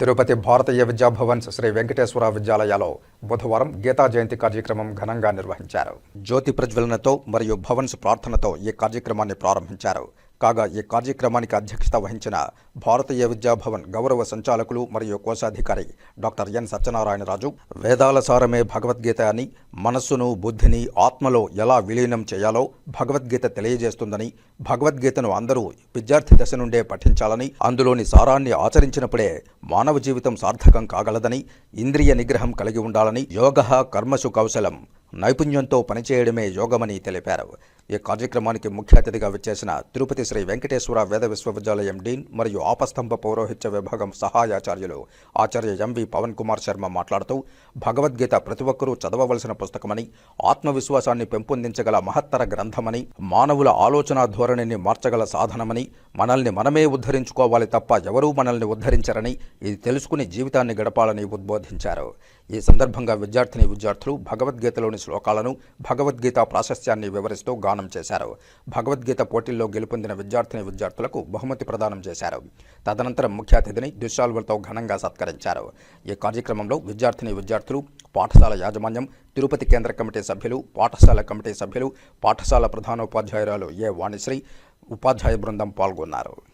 తిరుపతి భారతీయ విద్యాభవన్ శ్రీ వెంకటేశ్వర విద్యాలయాలో బుధవారం గీతా జయంతి కార్యక్రమం ఘనంగా నిర్వహించారు. జ్యోతి ప్రజ్వలనతో మరియు భవన్స్ ప్రార్థనతో ఈ కార్యక్రమాన్ని ప్రారంభించారు. కాగా ఈ కార్యక్రమానికి అధ్యక్షత వహించిన భారతీయ విద్యాభవన్ గౌరవ సంచాలకులు మరియు కోశాధికారి డాక్టర్ ఎన్ సత్యనారాయణరాజు వేదాల సారమే భగవద్గీత అని మనస్సును బుద్ధిని ఆత్మలో ఎలా విలీనం చేయాలో భగవద్గీత తెలియజేస్తుందని భగవద్గీతను అందరూ విద్యార్థి దశ నుండే పఠించాలని అందులోని సారాన్ని ఆచరించినప్పుడే మానవ జీవితం సార్థకం కాగలదని ఇంద్రియ నిగ్రహం కలిగి ఉండాలని యోగ కర్మసు కౌశలం నైపుణ్యంతో పనిచేయడమే యోగమని తెలిపారు. ఈ కార్యక్రమానికి ముఖ్య అతిథిగా విచ్చేసిన తిరుపతి శ్రీ వెంకటేశ్వర వేద విశ్వవిద్యాలయం డీన్ మరియు ఆపస్తంభ పౌరోహిత్య విభాగం సహాయాచార్యులు ఆచార్య ఎంవి పవన్ కుమార్ శర్మ మాట్లాడుతూ భగవద్గీత ప్రతి ఒక్కరూ చదవవలసిన పుస్తకమని ఆత్మవిశ్వాసాన్ని పెంపొందించగల మహత్తర గ్రంథమని మానవుల ఆలోచన ధోరణిని మార్చగల సాధనమని మనల్ని మనమే ఉద్ధరించుకోవాలి తప్ప ఎవరూ మనల్ని ఉద్ధరించరని ఇది తెలుసుకుని జీవితాన్ని గడపాలని ఉద్బోధించారు. ఈ సందర్భంగా విద్యార్థిని విద్యార్థులు భగవద్గీతలోని శ్లోకాలను భగవద్గీత ప్రాశస్త్యాన్ని వివరిస్తూ ప్రదానం చేశారు. భగవద్గీత పోటీల్లో గెలుపొందిన విద్యార్థిని విద్యార్థులకు బహుమతి ప్రదానం చేశారు. తదనంతరం ముఖ్య అతిథిని దుశ్శాల్వలతో ఘనంగా సత్కరించారు. ఈ కార్యక్రమంలో విద్యార్థిని విద్యార్థులు పాఠశాల యాజమాన్యం తిరుపతి కేంద్ర కమిటీ సభ్యులు పాఠశాల కమిటీ సభ్యులు పాఠశాల ప్రధానోపాధ్యాయురాలు ఏ వాణిశ్రీ ఉపాధ్యాయ బృందం పాల్గొన్నారు.